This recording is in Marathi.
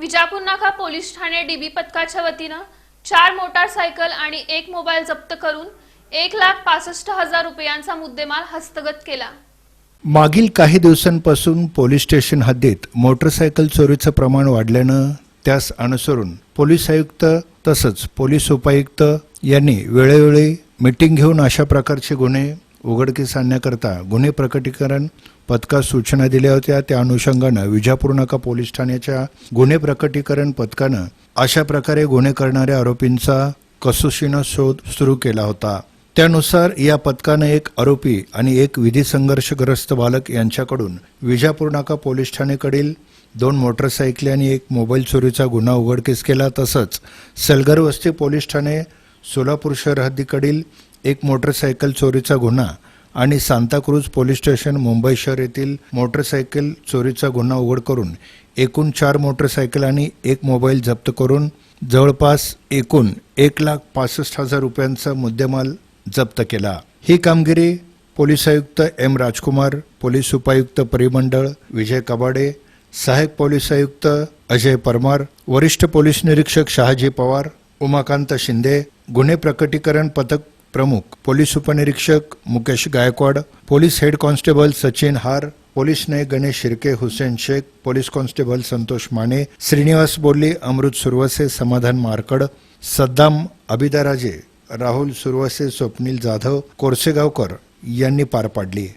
विजापूर नाका पोलीस ठाणे डीबी पथकाच्या वतीनं चार मोटारसायकल आणि एक मोबाईल जप्त करून एक लाख पासष्ट हजार रुपयांचा मुद्देमाल हस्तगत केला. मागील काही दिवसांपासून पोलीस स्टेशन हद्दीत मोटरसायकल चोरीचं प्रमाण वाढल्यानं त्यास अनुसरून पोलीस आयुक्त तसंच पोलीस उपायुक्त यांनी वेळोवेळी मीटिंग घेऊन अशा प्रकारचे गुन्हे उघडकीस आणण्याकरता गुन्हे प्रकटीकरण पथकास सूचना दिल्या होत्या. त्या अनुषंगानं विजापूर नाका पोलीस ठाण्याच्या गुन्हे प्रकटीकरण पथकानं अशा प्रकारे गुन्हे करणाऱ्या आरोपींचा कसोशीनं शोध सुरू केला होता. त्यानुसार या पथकानं एक आरोपी आणि एक विधी संघर्षग्रस्त बालक यांच्याकडून विजापूर नाका पोलीस ठाणेकडील दोन मोटरसायकली आणि एक मोबाईल चोरीचा गुन्हा उघडकीस केला. तसंच सलगर वस्ती पोलीस ठाणे सोलापूर शहर हद्दीकडील एक मोटरसायकल चोरीचा गुन्हा आणि सांताक्रूज पोलीस स्टेशन मुंबई शहर येथील मोटरसायकल चोरीचा गुन्हा उघड करून एकूण चार मोटरसायकल आणि एक मोबाईल जप्त करून जवळपास एकूण एक लाख पासष्ट हजार रुपयांचा मुद्देमाल जप्त केला. ही कामगिरी पोलीस आयुक्त एम राजकुमार पोलीस उपायुक्त परिमंडळ विजय कबाडे सहायक पोलीस आयुक्त अजय परमार वरिष्ठ पोलीस निरीक्षक शहाजी पवार उमाकांत शिंदे गुन्हे प्रकटीकरण पथक प्रमुख पोलीस उपनिरीक्षक Mukesh Gaikwad police head constable Sachin हार पोलीस नायक गणेश शिर्के हुसेन शेख पोलीस कॉन्स्टेबल संतोष माने श्रीनिवास बोर्ली अमृत सुरवसे समाधान मारकड सद्दाम अबिदाराजे राहुल सुरवसे स्वप्नील जाधव कोरसेगावकर यांनी पार पाडली.